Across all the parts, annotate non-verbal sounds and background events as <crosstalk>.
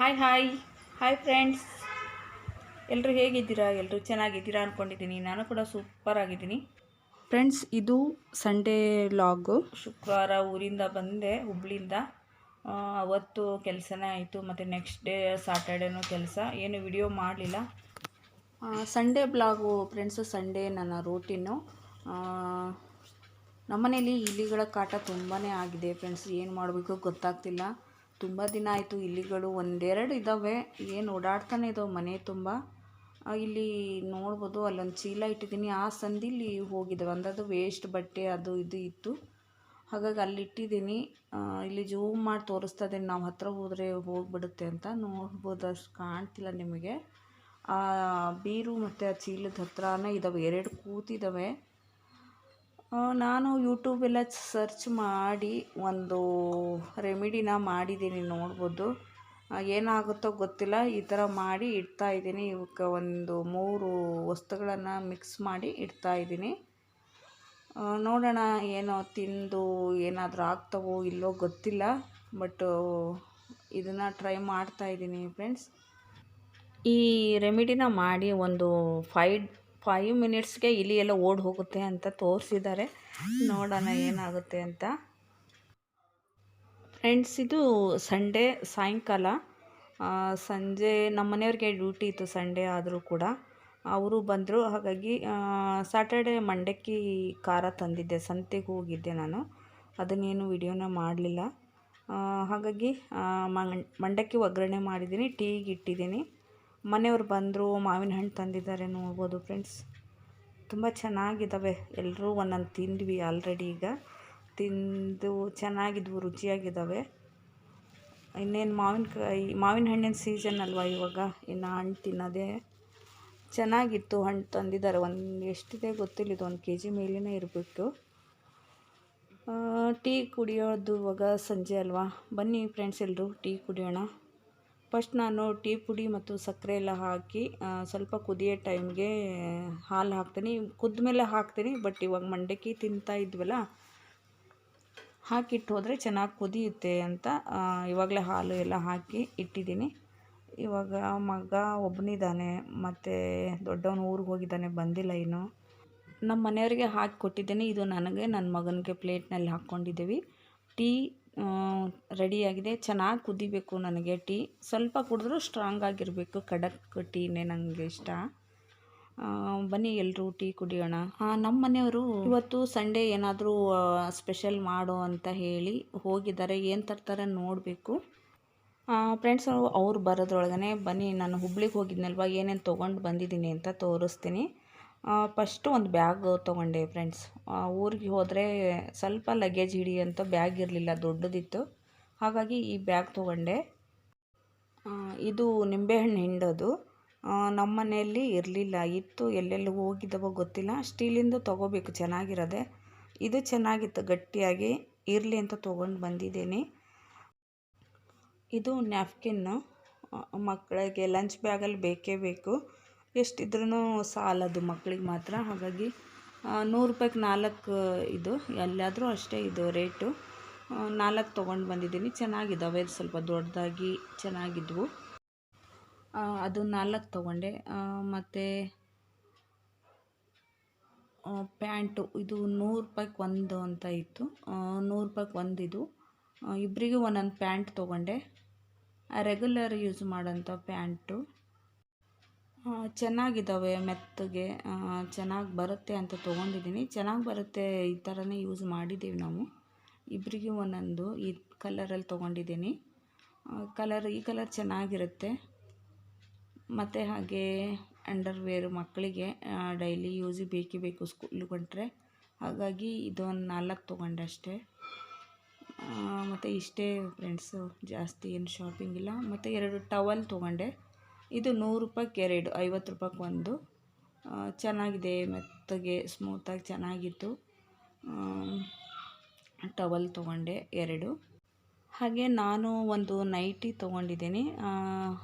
Hi hi hi friends ಎಲ್ಲರೂ ಹೇಗಿದ್ದೀರಾ? ಎಲ್ಲರೂ ಚೆನ್ನಾಗಿದ್ದೀರಾ ಅಂದ್ಕೊಂಡಿದ್ದೀನಿ ನಾನು ಕೂಡ ಸೂಪರ್ ಆಗಿದ್ದೀನಿ. ಫ್ರೆಂಡ್ಸ್ ಇದು ಸಂಡೇ ಲಾಗು ಶುಕ್ರವಾರ ಊರಿಂದ ಬಂದೆ ಹುಬ್ಳಿಯಿಂದ. ಅವತ್ತು ಕೆಲಸನೇ ಆಯಿತು. ಮತ್ತು ನೆಕ್ಸ್ಟ್ ಡೇ ಸಾಟರ್ಡೇನೂ ಕೆಲಸ. ಏನು ವಿಡಿಯೋ ಮಾಡಲಿಲ್ಲ. ಸಂಡೇ ಬ್ಲಾಗು ಫ್ರೆಂಡ್ಸು ಸಂಡೇ ನನ್ನ ರೂಟೀನು ನಮ್ಮನೇಲಿ ಇಲಿಗಳ ಕಾಟ ತುಂಬಾ ಆಗಿದೆ. ಫ್ರೆಂಡ್ಸ್ ಏನು ಮಾಡಬೇಕು ಗೊತ್ತಾಗ್ತಿಲ್ಲ. ತುಂಬ ದಿನ ಆಯಿತು ಇಲ್ಲಿಗಳು ಒಂದೆರಡು ಇದ್ದಾವೆ ಏನು ಓಡಾಡ್ತಾನೆ ಇದ್ದಾವೆ ಮನೆ ತುಂಬ. ಇಲ್ಲಿ ನೋಡ್ಬೋದು, ಅಲ್ಲೊಂದು ಚೀಲ ಇಟ್ಟಿದ್ದೀನಿ. ಆ ಸಂದಿಲಿ ಹೋಗಿದ್ದಾವೆ ಅದು ವೇಸ್ಟ್ ಬಟ್ಟೆ, ಅದು ಇದು ಇತ್ತು. ಹಾಗಾಗಿ ಅಲ್ಲಿ ಇಟ್ಟಿದ್ದೀನಿ. ಇಲ್ಲಿ ಜೂಮ್ ಮಾಡಿ ತೋರಿಸ್ತಾ ಇದ್ದೀನಿ. ನಾವು ಹತ್ತಿರ ಹೋದರೆ ಹೋಗಿಬಿಡುತ್ತೆ ಅಂತ ನೋಡ್ಬೋದು. ಅಷ್ಟು ಕಾಣ್ತಿಲ್ಲ ನಿಮಗೆ. ಆ, ಬೀರು ಮತ್ತು ಆ ಚೀಲದ ಹತ್ರನೇ ಇದ್ದಾವೆ ಎರಡು ಕೂತಿದ್ದಾವೆ ನಾನು ಯೂಟ್ಯೂಬೆಲ್ಲ ಸರ್ಚ್ ಮಾಡಿ ಒಂದು ರೆಮಿಡಿನ ಮಾಡಿದ್ದೀನಿ ನೋಡ್ಬೋದು. ಏನಾಗುತ್ತೋ ಗೊತ್ತಿಲ್ಲ. ಈ ಥರ ಮಾಡಿ ಇಡ್ತಾ ಇದ್ದೀನಿ. ಇವಕ್ಕೆ ಒಂದು ಮೂರು ವಸ್ತುಗಳನ್ನು ಮಿಕ್ಸ್ ಮಾಡಿ ಇಡ್ತಾ ಇದ್ದೀನಿ. ನೋಡೋಣ ಏನೋ ತಿಂದು ಏನಾದರೂ ಆಗ್ತವೋ ಇಲ್ಲೋ ಗೊತ್ತಿಲ್ಲ. ಬಟ್ ಇದನ್ನು ಟ್ರೈ ಮಾಡ್ತಾ ಇದ್ದೀನಿ ಫ್ರೆಂಡ್ಸ್ ಈ ರೆಮಿಡಿನ ಮಾಡಿ ಒಂದು ಫೈವ್ ಫೈವ್ ಮಿನಿಟ್ಸ್ಗೆ ಇಲಿ ಎಲ್ಲ ಓಡಿ ಹೋಗುತ್ತೆ ಅಂತ ತೋರಿಸಿದ್ದಾರೆ. ನೋಡೋಣ ಏನಾಗುತ್ತೆ ಅಂತ. ಫ್ರೆಂಡ್ಸ್ ಇದು ಸಂಡೇ ಸಾಯಂಕಾಲ. ಸಂಜೆ ನಮ್ಮ ಮನೆಯವ್ರಿಗೆ ಡ್ಯೂಟಿ ಇತ್ತು ಸಂಡೇ ಆದರೂ ಕೂಡ. ಅವರು ಬಂದರು. ಹಾಗಾಗಿ ಸ್ಯಾಟರ್ಡೆ ಮಂಡಕ್ಕಿ ಖಾರ ತಂದಿದ್ದೆ. ಸಂತೆಗೆ ಹೋಗಿದ್ದೆ ನಾನು. ಅದನ್ನೇನು ವಿಡಿಯೋನ ಮಾಡಲಿಲ್ಲ. ಹಾಗಾಗಿ ಮಂಡಕ್ಕಿ ಒಗ್ಗರಣೆ ಮಾಡಿದ್ದೀನಿ. ಟೀಗೆ ಇಟ್ಟಿದ್ದೀನಿ. ಮನೆಯವ್ರು ಬಂದರು ಮಾವಿನ ಹಣ್ಣು ತಂದಿದ್ದಾರೆ ನೋಡ್ಬೋದು ಫ್ರೆಂಡ್ಸ್. ತುಂಬ ಚೆನ್ನಾಗಿದ್ದಾವೆ. ಎಲ್ಲರೂ ಒಂದೊಂದು ತಿಂದ್ವಿ ಆಲ್ರೆಡಿ ಈಗ. ತಿಂದು ಚೆನ್ನಾಗಿದ್ವು, ರುಚಿಯಾಗಿದ್ದಾವೆ. ಇನ್ನೇನು ಮಾವಿನಕಾಯಿ ಮಾವಿನ ಹಣ್ಣಿನ ಸೀಸನ್ ಅಲ್ವಾ ಇವಾಗ? ಇನ್ನು ಹಣ್ಣು ತಿನ್ನೋದೇ ಚೆನ್ನಾಗಿತ್ತು. ಹಣ್ಣು ತಂದಿದ್ದಾರೆ. ಒಂದು ಎಷ್ಟಿದೆ ಗೊತ್ತಿಲ್ಲ. ಇದು ಒಂದು ಕೆ ಜಿ ಮೇಲೇ ಇರಬೇಕು ಟೀ ಕುಡಿಯೋದು ಇವಾಗ ಸಂಜೆ ಅಲ್ವಾ? ಬನ್ನಿ ಫ್ರೆಂಡ್ಸ್ ಎಲ್ಲರೂ, ಟೀ ಕುಡಿಯೋಣ. ಫಸ್ಟ್ ನಾನು ಟೀ ಪುಡಿ ಮತ್ತು ಸಕ್ಕರೆ ಎಲ್ಲ ಹಾಕಿ ಸ್ವಲ್ಪ ಕುದಿಯೋ ಟೈಮ್ಗೆ ಹಾಲು ಹಾಕ್ತೀನಿ. ಕುದ್ದ ಮೇಲೆ ಹಾಕ್ತೀನಿ, ಬಟ್ ಇವಾಗ ಮಂಡಕ್ಕಿ ತಿಂತಾ ಇದ್ವಲ್ಲ, ಹಾಕಿಟ್ಟು ಹೋದರೆ ಚೆನ್ನಾಗಿ ಕುದಿಯುತ್ತೆ ಅಂತ ಇವಾಗಲೇ ಹಾಲು ಎಲ್ಲ ಹಾಕಿ ಇಟ್ಟಿದ್ದೀನಿ. ಇವಾಗ ಮಗ ಒಬ್ಬನಿದ್ದಾನೆ ಮತ್ತು ದೊಡ್ಡವನು ಊರಿಗೆ ಹೋಗಿದ್ದಾನೆ, ಬಂದಿಲ್ಲ ಇನ್ನು. ನಮ್ಮ ಮನೆಯವರಿಗೆ ಹಾಕಿ ಕೊಟ್ಟಿದ್ದೀನಿ. ಇದು ನನಗೆ ನನ್ನ ಮಗನಿಗೆ ಪ್ಲೇಟ್ನಲ್ಲಿ ಹಾಕ್ಕೊಂಡಿದ್ದೀವಿ. ಟೀ ರೆಡಿಯಾಗಿದೆ. ಚೆನ್ನಾಗಿ ಕುದಿಬೇಕು ನನಗೆ ಟೀ. ಸ್ವಲ್ಪ ಕುಡಿದ್ರೂ ಸ್ಟ್ರಾಂಗ್ ಆಗಿರಬೇಕು. ಖಡಕ್ ಟೀನೇ ನನಗೆ ಇಷ್ಟ. ಬನ್ನಿ ಎಲ್ಲರೂ ಟೀ ಕುಡಿಯೋಣ. ನಮ್ಮ ಮನೆಯವರು ಇವತ್ತು ಸಂಡೇ ಏನಾದರೂ ಸ್ಪೆಷಲ್ ಮಾಡು ಅಂತ ಹೇಳಿ ಹೋಗಿದ್ದಾರೆ. ಏನು ತರ್ತಾರೆ ನೋಡಬೇಕು. ಫ್ರೆಂಡ್ಸ್ ಅವ್ರು ಬರೋದ್ರೊಳಗನೆ ಬನ್ನಿ. ನಾನು ಹುಬ್ಳಿಗೆ ಹೋಗಿದ್ನಲ್ವ? ಏನೇನು ತೊಗೊಂಡು ಬಂದಿದ್ದೀನಿ ಅಂತ ತೋರಿಸ್ತೀನಿ. ಫಸ್ಟು ಒಂದು ಬ್ಯಾಗ್ ತೊಗೊಂಡೆ ಫ್ರೆಂಡ್ಸ್ ಊರಿಗೆ ಹೋದರೆ ಸ್ವಲ್ಪ ಲಗೇಜ್ ಹಿಡಿಯೋಂಥ ಬ್ಯಾಗ್ ಇರಲಿಲ್ಲ, ದೊಡ್ಡದಿತ್ತು. ಹಾಗಾಗಿ ಈ ಬ್ಯಾಗ್ ತೊಗೊಂಡೆ. ಇದು ನಿಂಬೆಹಣ್ಣು ಹಿಂಡೋದು ನಮ್ಮ ಮನೆಯಲ್ಲಿ ಇರಲಿಲ್ಲ. ಇತ್ತು, ಎಲ್ಲೆಲ್ಲಿ ಹೋಗಿದ್ದಾವೋ ಗೊತ್ತಿಲ್ಲ. ಸ್ಟೀಲಿಂದು ತೊಗೋಬೇಕು, ಚೆನ್ನಾಗಿರೋದೆ. ಇದು ಚೆನ್ನಾಗಿತ್ತು, ಗಟ್ಟಿಯಾಗಿ ಇರಲಿ ಅಂತ ತೊಗೊಂಡು ಬಂದಿದ್ದೀನಿ. ಇದು ನ್ಯಾಪ್ಕಿನ್ನು ಮಕ್ಕಳಿಗೆ ಲಂಚ್ ಬ್ಯಾಗಲ್ಲಿ ಬೇಕೇ ಬೇಕು. ಎಷ್ಟಿದ್ರೂ ಸಾಲದು ಮಕ್ಕಳಿಗೆ ಮಾತ್ರ. ಹಾಗಾಗಿ ನೂರು ರೂಪಾಯಿಗೆ ನಾಲ್ಕು ಇದು. ಎಲ್ಲಾದರೂ ಅಷ್ಟೇ ಇದು ರೇಟು. ನಾಲ್ಕು ತೊಗೊಂಡು ಬಂದಿದ್ದೀನಿ. ಚೆನ್ನಾಗಿದ್ದಾವೆ. ಸ್ವಲ್ಪ ದೊಡ್ಡದಾಗಿ ಚೆನ್ನಾಗಿದ್ವು. ಅದು ನಾಲ್ಕು ತೊಗೊಂಡೆ. ಮತ್ತು ಪ್ಯಾಂಟು. ಇದು ನೂರು ರೂಪಾಯಿಗೆ ಒಂದು ಅಂತ ಇತ್ತು. ನೂರು ರೂಪಾಯಿಗೆ ಒಂದು ಇದು ಇಬ್ಬರಿಗೂ ಒಂದೊಂದು ಪ್ಯಾಂಟ್ ತೊಗೊಂಡೆ. ರೆಗ್ಯುಲರ್ ಯೂಸ್ ಮಾಡೋಂಥ ಪ್ಯಾಂಟು. ಚೆನ್ನಾಗಿದ್ದಾವೆ ಮೆತ್ತಗೆ ಚೆನ್ನಾಗಿ ಬರುತ್ತೆ ಅಂತ ತೊಗೊಂಡಿದ್ದೀನಿ ಚೆನ್ನಾಗಿ ಬರುತ್ತೆ ಈ ಥರನೇ ಯೂಸ್ ಮಾಡಿದ್ದೀವಿ ನಾವು. ಇಬ್ಬರಿಗೂ ಒಂದೊಂದು ಈ ಕಲರಲ್ಲಿ ತೊಗೊಂಡಿದ್ದೀನಿ ಕಲರ್ ಈ ಕಲರ್ ಚೆನ್ನಾಗಿರುತ್ತೆ. ಮತ್ತು ಹಾಗೆ ಅಂಡರ್ವೇರ್ ಮಕ್ಕಳಿಗೆ ಡೈಲಿ ಯೂಸಿಗೆ ಬೇಕೇ ಬೇಕು ಸ್ಕೂಲ್ ಹೊಂಟ್ರೆ ಹಾಗಾಗಿ ಇದೊಂದು ನಾಲ್ಕು ತೊಗೊಂಡೆ ಅಷ್ಟೇ. ಮತ್ತು ಇಷ್ಟೇ ಫ್ರೆಂಡ್ಸು ಜಾಸ್ತಿ ಏನು ಶಾಪಿಂಗ್ ಇಲ್ಲ. ಮತ್ತು ಎರಡು ಟವಲ್ ತೊಗೊಂಡೆ. ಇದು ನೂರು ರೂಪಾಯಿಗೆ ಎರಡು ಐವತ್ತು ರೂಪಾಯಿಗೆ ಒಂದು. ಚೆನ್ನಾಗಿದೆ, ಮೆತ್ತಗೆ ಸ್ಮೂತಾಗಿ ಚೆನ್ನಾಗಿತ್ತು. ಟವಲ್ ತೊಗೊಂಡೆ, ಎರಡು. ಹಾಗೆ ನಾನು ಒಂದು ನೈಟಿ ತೊಗೊಂಡಿದ್ದೀನಿ.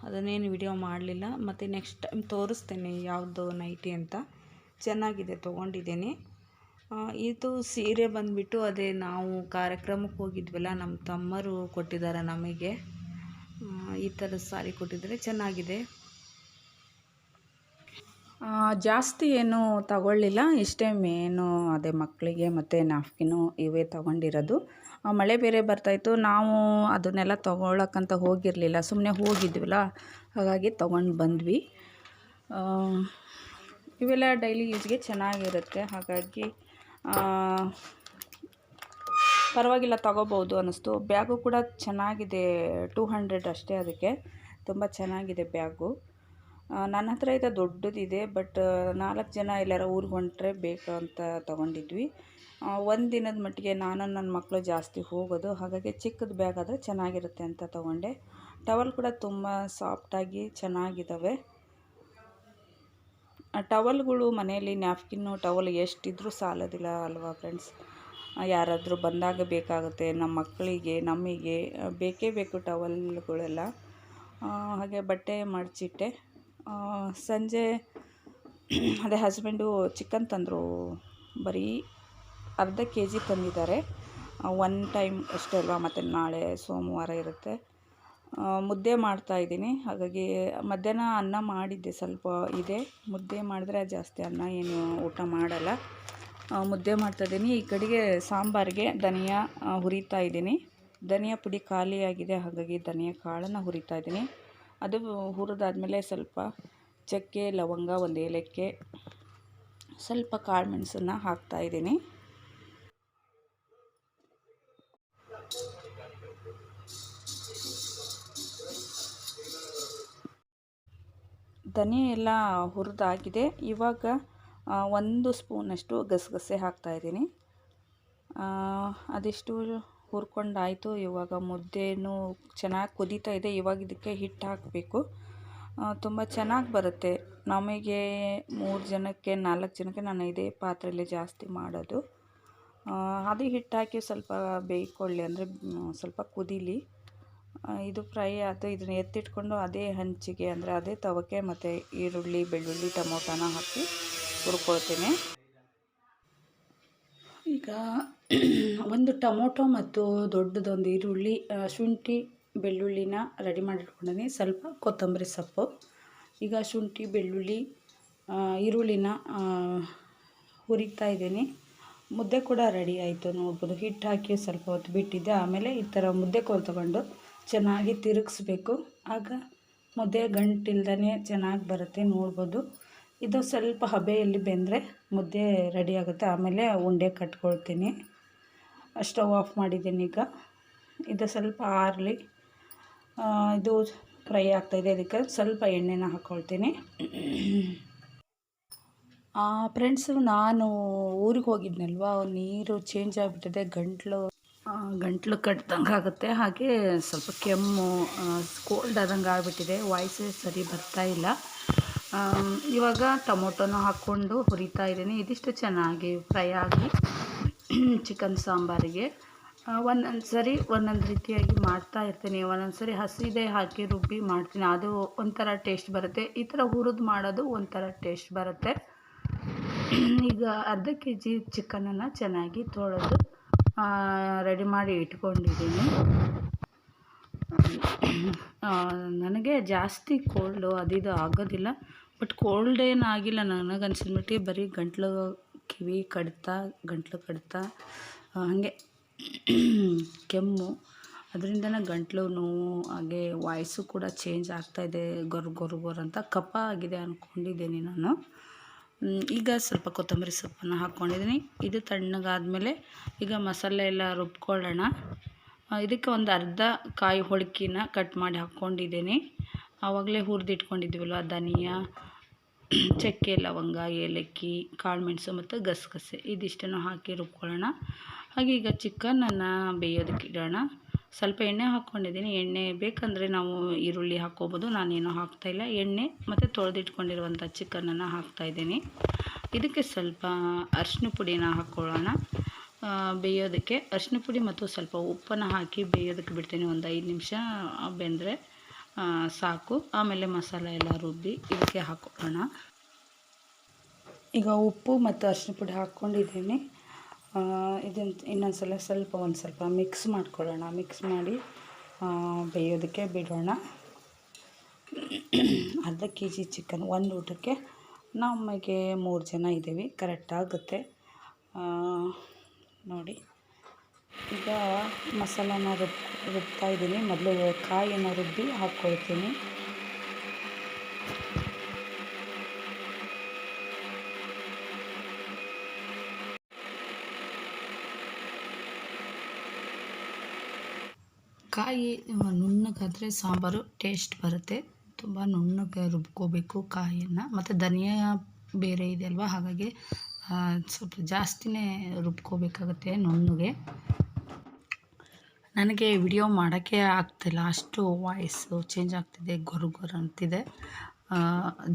ಅದನ್ನೇನು ವಿಡಿಯೋ ಮಾಡಲಿಲ್ಲ. ಮತ್ತು ನೆಕ್ಸ್ಟ್ ಟೈಮ್ ತೋರಿಸ್ತೇನೆ ಯಾವುದು ನೈಟಿ ಅಂತ. ಚೆನ್ನಾಗಿದೆ, ತೊಗೊಂಡಿದ್ದೀನಿ. ಇದು ಸೀರೆ ಬಂದುಬಿಟ್ಟು ಅದೇ ನಾವು ಕಾರ್ಯಕ್ರಮಕ್ಕೆ ಹೋಗಿದ್ವಲ್ಲ, ನಮ್ಮ ತಮ್ಮರು ಕೊಟ್ಟಿದ್ದಾರೆ ನಮಗೆ. ಈ ಥರದ ಸಾರಿ ಕೊಟ್ಟಿದ್ದಾರೆ ಚೆನ್ನಾಗಿದೆ. ಜಾಸ್ತಿ ಏನು ತಗೊಳ್ಳಿಲ್ಲ. ಇಷ್ಟೇ ಮೇನು ಅದೇ ಮಕ್ಕಳಿಗೆ ಮತ್ತು ನಾಫ್ಕಿನೂ ಇವೇ ತಗೊಂಡಿರೋದು. ಮಳೆ ಬೇರೆ ಬರ್ತಾಯಿತ್ತು ನಾವು ಅದನ್ನೆಲ್ಲ ತೊಗೊಳಕ್ಕಂತ ಹೋಗಿರಲಿಲ್ಲ. ಸುಮ್ಮನೆ ಹೋಗಿದ್ವಲ್ಲ, ಹಾಗಾಗಿ ತೊಗೊಂಡು ಬಂದ್ವಿ. ಇವೆಲ್ಲ ಡೈಲಿ ಯೂಸ್ಗೆ ಚೆನ್ನಾಗಿರುತ್ತೆ. ಹಾಗಾಗಿ ಪರವಾಗಿಲ್ಲ ತಗೋಬೋದು ಅನ್ನಿಸ್ತು. ಬ್ಯಾಗು ಕೂಡ ಚೆನ್ನಾಗಿದೆ, ಟೂ ಹಂಡ್ರೆಡ್ ಅಷ್ಟೇ ಅದಕ್ಕೆ. ತುಂಬ ಚೆನ್ನಾಗಿದೆ ಬ್ಯಾಗು. ನನ್ನ ಹತ್ರ ಇದೆ, ದೊಡ್ಡದಿದೆ, ಬಟ್, ನಾಲ್ಕು ಜನ ಎಲ್ಲಾರ ಊರಿಗೆ ಹೊಂಟ್ರೆ ಬೇಕು ಅಂತ ತೊಗೊಂಡಿದ್ವಿ. ಒಂದು ದಿನದ ಮಟ್ಟಿಗೆ ನಾನು ನನ್ನ ಮಕ್ಕಳು ಜಾಸ್ತಿ ಹೋಗೋದು, ಹಾಗಾಗಿ ಚಿಕ್ಕದ ಬ್ಯಾಗ್ ಆದರೆ ಚೆನ್ನಾಗಿರುತ್ತೆ ಅಂತ ತೊಗೊಂಡೆ. ಟವಲ್ ಕೂಡ ತುಂಬ ಸಾಫ್ಟಾಗಿ ಚೆನ್ನಾಗಿದ್ದಾವೆ ಟವಲ್ಗಳು ಮನೆಯಲ್ಲಿ ನ್ಯಾಪ್ಕಿನ್ನು, ಟವಲ್ ಎಷ್ಟಿದ್ರೂ ಸಾಲೋದಿಲ್ಲ ಅಲ್ವಾ, ಫ್ರೆಂಡ್ಸ್? ಯಾರಾದರೂ ಬಂದಾಗ ಬೇಕಾಗುತ್ತೆ, ನಮ್ಮ ಮಕ್ಕಳಿಗೆ, ನಮಗೆ ಬೇಕೇ ಬೇಕು ಟವಲ್ಗಳೆಲ್ಲ. ಹಾಗೆ ಬಟ್ಟೆ ಮಡಚಿಟ್ಟೆ. ಸಂಜೆ <clears throat> ಅದೇ ಹಸ್ಬೆಂಡು ಚಿಕನ್ ತಂದರು. ಬರೀ ಅರ್ಧ ಕೆ ಜಿ ತಂದಿದ್ದಾರೆ ಒನ್ ಟೈಮ್ ಅಷ್ಟೇ ಅಲ್ವಾ, ಮತ್ತು ನಾಳೆ ಸೋಮವಾರ ಇರುತ್ತೆ. ಮುದ್ದೆ ಮಾಡ್ತಾ ಇದ್ದೀನಿ. ಹಾಗಾಗಿ ಮಧ್ಯಾಹ್ನ ಅನ್ನ ಮಾಡಿದ್ದೆ, ಸ್ವಲ್ಪ ಇದೆ. ಮುದ್ದೆ ಮಾಡಿದ್ರೆ ಜಾಸ್ತಿ ಅನ್ನ ಏನು ಊಟ ಮಾಡಲ್ಲ. ಮುದ್ದೆ ಮಾಡ್ತಾಯಿದ್ದೀನಿ ಈ ಕಡೆಗೆ ಸಾಂಬಾರಿಗೆ ಧನಿಯಾ ಹುರಿತಾ ಇದ್ದೀನಿ. ಧನಿಯಾ ಪುಡಿ ಖಾಲಿಯಾಗಿದೆ ಹಾಗಾಗಿ ಧನಿಯಾ ಕಾಳನ್ನು ಹುರಿತಾ ಇದ್ದೀನಿ. ಅದು ಹುರಿದಾದ್ಮೇಲೆ ಸ್ವಲ್ಪ ಚಕ್ಕೆ, ಲವಂಗ, ಒಂದು ಏಲಕ್ಕೆ, ಸ್ವಲ್ಪ ಕಾಳು ಮೆಣಸನ್ನು ಹಾಕ್ತಾ ಇದ್ದೀನಿ. ಧನಿಯಾ ಎಲ್ಲ ಹುರಿದಾಗಿದೆ. ಇವಾಗ ಒಂದು ಸ್ಪೂನಷ್ಟು ಗಸಗಸೆ ಹಾಕ್ತಾಯಿದ್ದೀನಿ ಅದೆಷ್ಟು ಹುರ್ಕೊಂಡಾಯಿತು. ಇವಾಗ ಮುದ್ದೆನೂ ಚೆನ್ನಾಗಿ ಕುದೀತಾ ಇದೆ. ಇವಾಗ ಇದಕ್ಕೆ ಹಿಟ್ಟು ಹಾಕಬೇಕು. ತುಂಬ ಚೆನ್ನಾಗಿ ಬರುತ್ತೆ. ನಮಗೆ ಮೂರು ಜನಕ್ಕೆ, ನಾಲ್ಕು ಜನಕ್ಕೆ ನಾನು ಇದೇ ಪಾತ್ರೆಯಲ್ಲಿ ಜಾಸ್ತಿ ಮಾಡೋದು. ಅದು ಹಿಟ್ಟು ಹಾಕಿ ಸ್ವಲ್ಪ ಬೇಯ್ಕೊಳ್ಳಿ ಅಂದರೆ ಸ್ವಲ್ಪ ಕುದೀಲಿ. ಇದು ಫ್ರೈ ಆಯಿತು. ಇದನ್ನು ಎತ್ತಿಟ್ಕೊಂಡು ಅದೇ ಹಂಚಿಗೆ ಅಂದರೆ, ಅದೇ ತವಕೆ ಮತ್ತು ಈರುಳ್ಳಿ, ಬೆಳ್ಳುಳ್ಳಿ, ಟೊಮೊಟೊನ ಹಾಕಿ ಹುರ್ಕೊಳ್ತೀನಿ. ಈಗ ಒಂದು ಟೊಮೊಟೊ ಮತ್ತು ದೊಡ್ಡದೊಂದು ಈರುಳ್ಳಿ ಶುಂಠಿ, ಬೆಳ್ಳುಳ್ಳಿನ ರೆಡಿ ಮಾಡಿಟ್ಕೊಂಡಿದ್ದೀನಿ ಸ್ವಲ್ಪ ಕೊತ್ತಂಬರಿ ಸೊಪ್ಪು. ಈಗ ಶುಂಠಿ, ಬೆಳ್ಳುಳ್ಳಿ ಈರುಳ್ಳಿನ ಹುರಿತಾ ಇದ್ದೀನಿ. ಮುದ್ದೆ ಕೂಡ ರೆಡಿ ಆಯಿತು ನೋಡ್ಬೋದು. ಹಿಟ್ಟು ಹಾಕಿ ಸ್ವಲ್ಪ ಹೊತ್ತು ಬಿಟ್ಟಿದ್ದೆ. ಆಮೇಲೆ ಈ ಥರ ಮುದ್ದೆ ಕೋಲು ತೊಗೊಂಡು ಚೆನ್ನಾಗಿ ತಿರುಗಿಸ್ಬೇಕು. ಆಗ ಮುದ್ದೆ ಗಂಟಿಲ್ದೇ ಚೆನ್ನಾಗಿ ಬರುತ್ತೆ ನೋಡ್ಬೋದು. ಇದು ಸ್ವಲ್ಪ ಹಬೆಯಲ್ಲಿ ಬೆಂದರೆ ಮುದ್ದೆ ರೆಡಿ ಆಗುತ್ತೆ. ಆಮೇಲೆ ಉಂಡೆ ಕಟ್ಕೊಳ್ತೀನಿ. ಸ್ಟವ್ ಆಫ್ ಮಾಡಿದ್ದೀನಿ ಈಗ. ಇದು ಸ್ವಲ್ಪ ಆರಲಿ ಇದು ಫ್ರೈ ಆಗ್ತಾಯಿದೆ ಅದಕ್ಕೆ ಸ್ವಲ್ಪ ಎಣ್ಣೆನ ಹಾಕ್ಕೊಳ್ತೀನಿ ಫ್ರೆಂಡ್ಸು, ನಾನು ಊರಿಗೆ ಹೋಗಿದ್ನಲ್ವಾ? ನೀರು ಚೇಂಜ್ ಆಗಿಬಿಟ್ಟಿದೆ. ಗಂಟ್ಲು ಗಂಟ್ಲು ಕಟ್ದಂಗೆ ಆಗುತ್ತೆ. ಹಾಗೆ ಸ್ವಲ್ಪ ಕೆಮ್ಮು ಕೋಲ್ಡ್ ಆದಂಗೆ ಆಗಿಬಿಟ್ಟಿದೆ. ವಾಯ್ಸೇ ಸರಿ ಬರ್ತಾ ಇಲ್ಲ. ಇವಾಗ ಟೊಮೊಟೊನೂ ಹಾಕ್ಕೊಂಡು ಹುರಿತಾ ಇದ್ದೀನಿ. ಇದಿಷ್ಟು ಚೆನ್ನಾಗಿ ಫ್ರೈ ಆಗಿ ಚಿಕನ್ ಸಾಂಬಾರಿಗೆ. ಒಂದೊಂದು ಸರಿ ಒಂದೊಂದು ರೀತಿಯಾಗಿ ಮಾಡ್ತಾ ಇರ್ತೀನಿ. ಒಂದೊಂದು ಸರಿ ಹಸಿದೆ ಹಾಕಿ ರುಬ್ಬಿ ಮಾಡ್ತೀನಿ. ಅದು ಒಂಥರ ಟೇಸ್ಟ್ ಬರುತ್ತೆ. ಈ ಥರ ಹುರಿದು ಮಾಡೋದು ಒಂಥರ ಟೇಸ್ಟ್ ಬರುತ್ತೆ. ಈಗ ಅರ್ಧ ಕೆ ಜಿ ಚಿಕನನ್ನು ಚೆನ್ನಾಗಿ ತೊಳೆದು ರೆಡಿ ಮಾಡಿ ಇಟ್ಕೊಂಡಿದ್ದೀನಿ. ನನಗೆ ಜಾಸ್ತಿ ಕೋಲ್ಡು ಅದಿದು ಆಗೋದಿಲ್ಲ. ಬಟ್ ಕೋಲ್ಡ್ ಏನು ಆಗಿಲ್ಲ ನನಗೆ ಮಟ್ಟಿಗೆ ಬರೀ ಗಂಟ್ಲು ಕಿವಿ ಕಡಿತ, ಗಂಟ್ಲು ಕಡಿತ ಹಾಗೆ <clears throat> ಕೆಮ್ಮು. ಅದರಿಂದನೇ ಗಂಟ್ಲು ನೋವು, ಹಾಗೆ ವಾಯ್ಸು ಕೂಡ ಚೇಂಜ್ ಆಗ್ತಾಯಿದೆ ಗೊರ್ ಗೊರ್ ಗೊರ್ ಅಂತ ಕಫ ಆಗಿದೆ ಅಂದ್ಕೊಂಡಿದ್ದೀನಿ ನಾನು. ಈಗ ಸ್ವಲ್ಪ ಕೊತ್ತಂಬರಿ ಸೊಪ್ಪನ್ನು ಹಾಕ್ಕೊಂಡಿದ್ದೀನಿ ಇದು ತಣ್ಣಗಾದಮೇಲೆ ಈಗ ಮಸಾಲೆ ಎಲ್ಲ ರುಬ್ಕೊಳ್ಳೋಣ. ಇದಕ್ಕೆ ಒಂದು ಅರ್ಧ ಕಾಯಿ ಹೊಳ್ಕಿನ ಕಟ್ ಮಾಡಿ ಹಾಕ್ಕೊಂಡಿದ್ದೀನಿ ಆವಾಗಲೇ ಹುರಿದಿಟ್ಕೊಂಡಿದ್ದೀವಲ್ಲ ಧನಿಯಾ, ಚಕ್ಕೆ, ಲವಂಗ, ಏಲಕ್ಕಿ ಕಾಳುಮೆಣಸು ಮತ್ತು ಗಸಗಸೆ. ಇದಿಷ್ಟನ್ನು ಹಾಕಿ ರುಬ್ಕೊಳ್ಳೋಣ. ಹಾಗೆ ಈಗ ಚಿಕನನ್ನು ಬೇಯೋದಕ್ಕೆ ಇಡೋಣ. ಸ್ವಲ್ಪ ಎಣ್ಣೆ ಹಾಕ್ಕೊಂಡಿದ್ದೀನಿ. ಎಣ್ಣೆ ಬೇಕಂದರೆ ನಾವು ಈರುಳ್ಳಿ ಹಾಕ್ಕೋಬೋದು. ನಾನೇನು ಹಾಕ್ತಾಯಿಲ್ಲ ಎಣ್ಣೆ ಮತ್ತು ತೊಳೆದಿಟ್ಕೊಂಡಿರುವಂಥ ಚಿಕನನ್ನು ಹಾಕ್ತಾಯಿದ್ದೀನಿ ಇದಕ್ಕೆ ಸ್ವಲ್ಪ ಅರಿಶಿನ ಪುಡಿನ ಹಾಕ್ಕೊಳ್ಳೋಣ. ಬೇಯೋದಕ್ಕೆ ಅರಿಶಿನ ಪುಡಿ ಮತ್ತು ಸ್ವಲ್ಪ ಉಪ್ಪನ್ನು ಹಾಕಿ ಬೇಯೋದಕ್ಕೆ ಬಿಡ್ತೀನಿ. ಒಂದು ಐದು ನಿಮಿಷ ಬೆಂದರೆ ಸಾಕು. ಆಮೇಲೆ ಮಸಾಲೆ ಎಲ್ಲ ರುಬ್ಬಿ ಇದಕ್ಕೆ ಹಾಕೋಣ. ಈಗ ಉಪ್ಪು ಮತ್ತು ಅರಿಶಿನ ಪುಡಿ ಹಾಕ್ಕೊಂಡಿದ್ದೀನಿ. ಇದನ್ನು ಇನ್ನೊಂದು ಸಲ ಸ್ವಲ್ಪ, ಒಂದು ಸ್ವಲ್ಪ ಮಿಕ್ಸ್ ಮಾಡ್ಕೊಳ್ಳೋಣ. ಮಿಕ್ಸ್ ಮಾಡಿ ಬೇಯೋದಕ್ಕೆ ಬಿಡೋಣ. ಅರ್ಧ ಕೆ ಜಿ ಚಿಕನ್ ಒಂದು ಊಟಕ್ಕೆ. ನಮಗೆ ಮೂರು ಜನ ಇದ್ದೀವಿ. ಕರೆಕ್ಟಾಗುತ್ತೆ ನೋಡಿ. ಈಗ ಮಸಾಲಾನ ರುಬ್, ರುಬ್ತಾ ಇದ್ದೀನಿ. ಮೊದಲು ಕಾಯಿಯನ್ನು ರುಬ್ಬಿ ಹಾಕ್ಕೊಳ್ತೀನಿ. ಕಾಯಿ ನುಣ್ಣಗಾದರೆ ಸಾಂಬಾರು ಟೇಸ್ಟ್ ಬರುತ್ತೆ. ತುಂಬ ನುಣ್ಣಗೆ ರುಬ್ಕೋಬೇಕು ಕಾಯಿಯನ್ನು. ಮತ್ತು ಧನಿಯಾ ಬೇರೆ ಇದೆ ಅಲ್ವಾ? ಹಾಗಾಗಿ ಸ್ವಲ್ಪ ಜಾಸ್ತಿನೇ ರುಬ್ಕೋಬೇಕಾಗುತ್ತೆ ನುಣ್ಣಗೆ. ನನಗೆ ವಿಡಿಯೋ ಮಾಡೋಕ್ಕೆ ಆಗ್ತಿಲ್ಲ. ಅಷ್ಟು ವಾಯ್ಸು ಚೇಂಜ್ ಆಗ್ತಿದೆ, ಗೊರು ಗೊರು ಅಂತಿದೆ.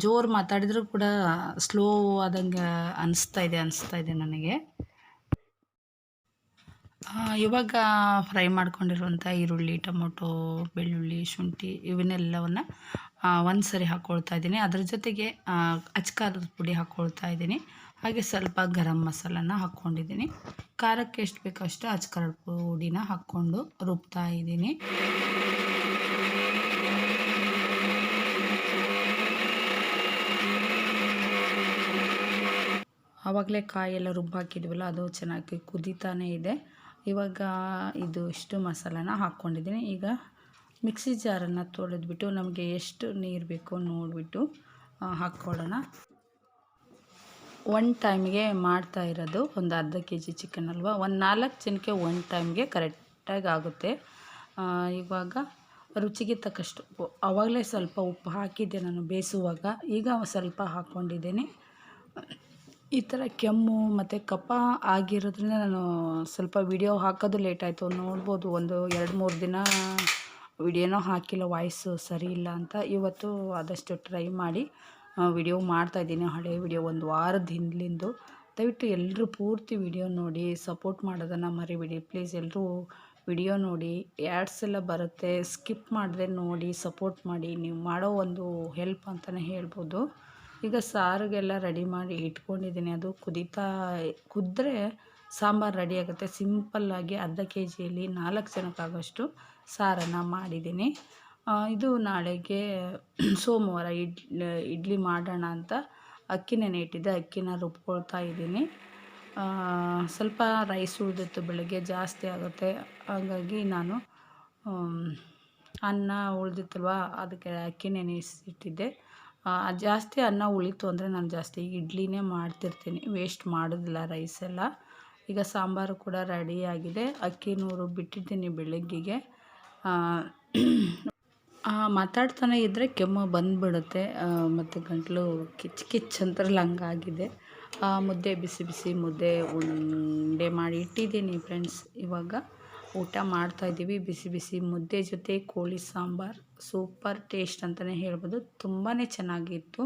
ಜೋರು ಮಾತಾಡಿದರೂ ಕೂಡ ಸ್ಲೋ ಆದಂಗೆ ಅನಿಸ್ತಾ ಇದೆ ಅನಿಸ್ತಾ ಇದೆ ನನಗೆ. ಇವಾಗ ಫ್ರೈ ಮಾಡ್ಕೊಂಡಿರುವಂಥ ಈರುಳ್ಳಿ, ಟೊಮೊಟೊ, ಬೆಳ್ಳುಳ್ಳಿ, ಶುಂಠಿ ಇವನ್ನೆಲ್ಲವನ್ನು ಒಂದು ಸರಿ ಹಾಕ್ಕೊಳ್ತಾ ಇದ್ದೀನಿ. ಅದ್ರ ಜೊತೆಗೆ ಅಚ್ಕಾರದ ಪುಡಿ ಹಾಕ್ಕೊಳ್ತಾ ಇದ್ದೀನಿ. ಹಾಗೆ ಸ್ವಲ್ಪ ಗರಂ ಮಸಾಲನ ಹಾಕ್ಕೊಂಡಿದ್ದೀನಿ ಖಾರಕ್ಕೆ ಎಷ್ಟು ಬೇಕೋ ಅಷ್ಟು ಅಚ್ಕಾರದ ಪುಡಿನ ಹಾಕ್ಕೊಂಡು ರುಬ್ತಾ ಇದ್ದೀನಿ. ಆವಾಗಲೇ ಕಾಯೆಲ್ಲ ರುಬ್ಬಾಕಿದ್ವಲ್ಲ, ಅದು ಚೆನ್ನಾಗಿ ಕುದೀತಾನೇ ಇದೆ. ಇವಾಗ ಇದು ಇಷ್ಟು ಮಸಾಲಾನ ಹಾಕ್ಕೊಂಡಿದ್ದೀನಿ. ಈಗ ಮಿಕ್ಸಿ ಜಾರನ್ನು ತೊಳೆದ್ಬಿಟ್ಟು ನಮಗೆ ಎಷ್ಟು ನೀರು ಬೇಕೋ ನೋಡಿಬಿಟ್ಟು ಹಾಕ್ಕೊಳ್ಳೋಣ. ಒನ್ ಟೈಮ್ಗೆ ಮಾಡ್ತಾ ಇರೋದು. ಒಂದು ಅರ್ಧ ಕೆ ಜಿ ಚಿಕನ್ ಅಲ್ವಾ? ಒಂದು ನಾಲ್ಕು ಜನಕ್ಕೆ ಒನ್ ಟೈಮ್ಗೆ ಕರೆಕ್ಟಾಗಿ ಆಗುತ್ತೆ. ಇವಾಗ ರುಚಿಗೆ ತಕ್ಕಷ್ಟು ಆವಾಗಲೇ ಸ್ವಲ್ಪ ಉಪ್ಪು ಹಾಕಿದ್ದೆ ನಾನು ಬೇಯಿಸುವಾಗ. ಈಗ ಸ್ವಲ್ಪ ಹಾಕ್ಕೊಂಡಿದ್ದೀನಿ ಈ ಥರ ಕೆಮ್ಮು ಮತ್ತು ಕಫ ಆಗಿರೋದ್ರಿಂದ ನಾನು ಸ್ವಲ್ಪ ವಿಡಿಯೋ ಹಾಕೋದು ಲೇಟ್ ಆಯಿತು. ನೋಡ್ಬೋದು ಒಂದು ಎರಡು ಮೂರು ದಿನ ವಿಡಿಯೋನೋ ಹಾಕಿಲ್ಲ ವಾಯ್ಸು ಸರಿ ಇಲ್ಲ ಅಂತ. ಇವತ್ತು ಆದಷ್ಟು ಟ್ರೈ ಮಾಡಿ. ವಿಡಿಯೋ ಮಾಡ್ತಾಯಿದ್ದೀನಿ ಹಳೆ ವಿಡಿಯೋ ಒಂದು ವಾರದ ಹಿಂದ್ಲಿಂದು ದಯವಿಟ್ಟು ಎಲ್ಲರೂ ಪೂರ್ತಿ ವಿಡಿಯೋ ನೋಡಿ ಸಪೋರ್ಟ್ ಮಾಡೋದನ್ನು ಮರಿಬೇಡಿ. ಪ್ಲೀಸ್ ಎಲ್ಲರೂ ವಿಡಿಯೋ ನೋಡಿ ಆ್ಯಡ್ಸ್ ಎಲ್ಲ ಬರುತ್ತೆ. ಸ್ಕಿಪ್ ಮಾಡದೆ ನೋಡಿ ಸಪೋರ್ಟ್ ಮಾಡಿ. ನೀವು ಮಾಡೋ ಒಂದು ಹೆಲ್ಪ್ ಅಂತಲೇ ಹೇಳ್ಬೋದು. ಈಗ ಸಾರಿಗೆಲ್ಲ ರೆಡಿ ಮಾಡಿ ಇಟ್ಕೊಂಡಿದ್ದೀನಿ. ಅದು ಕುದೀತಾ, ಕುದ್ರೆ ಸಾಂಬಾರು ರೆಡಿ ಆಗುತ್ತೆ. ಸಿಂಪಲ್ಲಾಗಿ ಅರ್ಧ ಕೆ ಜಿಯಲ್ಲಿ ನಾಲ್ಕು ಜನಕ್ಕಾಗೋಷ್ಟು ಸಾರನ್ನು ಮಾಡಿದ್ದೀನಿ. ಇದು ನಾಳೆಗೆ ಸೋಮವಾರ ಇಡ್ಲಿ ಇಡ್ಲಿ ಮಾಡೋಣ ಅಂತ ಅಕ್ಕಿ ನೆನೆ ಇಟ್ಟಿದ್ದೆ ಅಕ್ಕಿನ ರುಬ್ಕೊಳ್ತಾ ಇದ್ದೀನಿ. ಸ್ವಲ್ಪ ರೈಸ್ ಉಳಿದಿತ್ತು, ಬೆಳಗ್ಗೆ ಜಾಸ್ತಿ ಆಗುತ್ತೆ. ಹಾಗಾಗಿ ನಾನು ಅನ್ನ ಉಳಿದಿತ್ತಲ್ವ, ಅದಕ್ಕೆ ಅಕ್ಕಿ ನೆನೆಸಿಟ್ಟಿದ್ದೆ. ಜಾಸ್ತಿ ಅನ್ನ ಉಳಿತು ಅಂದರೆ ನಾನು ಜಾಸ್ತಿ ಇಡ್ಲಿನೇ ಮಾಡ್ತಿರ್ತೀನಿ. ವೇಸ್ಟ್ ಮಾಡೋದಿಲ್ಲ ರೈಸ್ ಎಲ್ಲ. ಈಗ ಸಾಂಬಾರು ಕೂಡ ರೆಡಿಯಾಗಿದೆ ಅಕ್ಕಿನೂ ರುಬ್ಬಿಟ್ಟಿದ್ದೀನಿ ಬೆಳಗ್ಗೆಗೆ. ಮಾತಾಡ್ತಾನೆ ಇದ್ದರೆ ಕೆಮ್ಮು ಬಂದುಬಿಡುತ್ತೆ. ಮತ್ತು ಗಂಟಲು ಕಿಚ್ ಕಿಚ್ ಅಂತಾರಲ್ಲ ಹಂಗಾಗಿದೆ. ಮುದ್ದೆ ಬಿಸಿ ಬಿಸಿ ಮುದ್ದೆ ಉಂಡೆ ಮಾಡಿ ಇಟ್ಟಿದ್ದೀನಿ ಫ್ರೆಂಡ್ಸ್. ಇವಾಗ ಊಟ ಮಾಡ್ತಾಯಿದ್ದೀವಿ ಬಿಸಿ ಬಿಸಿ ಮುದ್ದೆ ಜೊತೆ ಕೋಳಿ ಸಾಂಬಾರು. ಸೂಪರ್ ಟೇಸ್ಟ್ ಅಂತಲೇ ಹೇಳ್ಬೋದು. ತುಂಬಾ ಚೆನ್ನಾಗಿತ್ತು.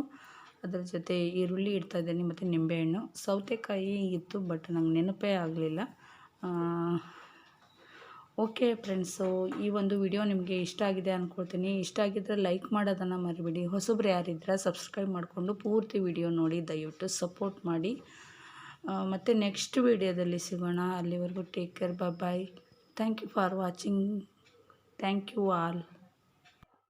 ಅದರ ಜೊತೆ ಈರುಳ್ಳಿ ಇಡ್ತಾಯಿದ್ದೀನಿ ಮತ್ತು ನಿಂಬೆಹಣ್ಣು. ಸೌತೆಕಾಯಿ ಇತ್ತು, ಬಟ್ ನಂಗೆ ನೆನಪೇ ಆಗಲಿಲ್ಲ. ಓಕೆ ಫ್ರೆಂಡ್ಸು, ಈ ಒಂದು ವಿಡಿಯೋ ನಿಮಗೆ ಇಷ್ಟ ಆಗಿದೆ ಅಂದ್ಕೊಳ್ತೀನಿ ಇಷ್ಟ ಆಗಿದ್ದರೆ ಲೈಕ್ ಮಾಡೋದನ್ನು ಮರಿಬೇಡಿ. ಹೊಸಬ್ರು ಯಾರಿದ್ರೆ ಸಬ್ಸ್ಕ್ರೈಬ್ ಮಾಡಿಕೊಂಡು ಪೂರ್ತಿ ವಿಡಿಯೋ ನೋಡಿ ದಯವಿಟ್ಟು ಸಪೋರ್ಟ್ ಮಾಡಿ. ಮತ್ತು ನೆಕ್ಸ್ಟ್ ವಿಡಿಯೋದಲ್ಲಿ ಸಿಗೋಣ. ಅಲ್ಲಿವರೆಗೂ take care bye. Thank you for watching. Thank you all.